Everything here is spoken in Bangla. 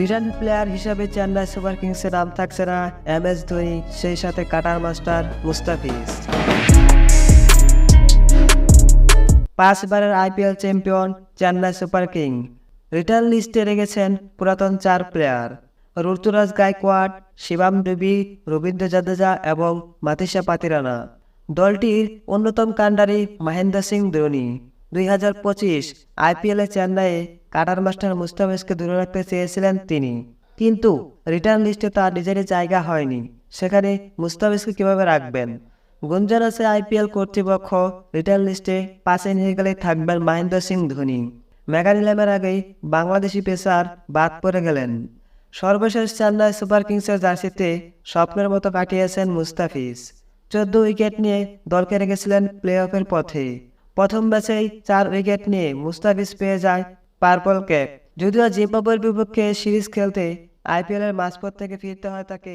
রিটার্ন প্লেয়ার হিসাবে চেন্নাই সুপার কিংসের নাম থাকছে না এম এস ধোনি, সেই সাথে cutter master Mustafiz. পাঁচবারের IPL champion Chennai super king. Return লিস্টে রেখেছেন পুরাতন চার প্লেয়ার। ঋতুরাজ গায়কোয়াড, শিবাম দেবী রবীন্দ্র জাদেজা এবং মাতিসা পাতিরানা। দলটির অন্যতম কাণ্ডারি মহেন্দ্র সিং ধোনি। দুই হাজার পঁচিশ আইপিএলে চেন্নাইয়ে কাটার মাস্টার মুস্তাফিজকে দূরে রাখতে চেয়েছিলেন তিনি। কিন্তু রিটার্ন লিস্টে তার নিজেরই জায়গা হয়নি। সেখানে মুস্তাফিজকে কীভাবে রাখবেন? গুঞ্জন আছে আইপিএল কর্তৃপক্ষ রিটার্ন লিস্টে পাশে নিয়ে গেলে থাকবেন মহেন্দ্র সিং ধোনি। মেগা নিলামের আগেই বাংলাদেশি পেসার বাদ পড়ে গেলেন। সর্বশেষ চেন্নাই সুপার কিংসের জার্সিতে স্বপ্নের মতো কাটিয়েছেন মুস্তাফিজ। চোদ্দ উইকেট নিয়ে দলকে রেখেছিলেন প্লে অফের পথে। প্রথম ম্যাচেই চার উইকেট নিয়ে মুস্তাফিজ পেয়ে যায় পার্পল ক্যাপ যদিও জিম্বাবুয়ের বিপক্ষে সিরিজ খেলতে আইপিএলের মাঝপথ থেকে ফিরতে হয় তাকে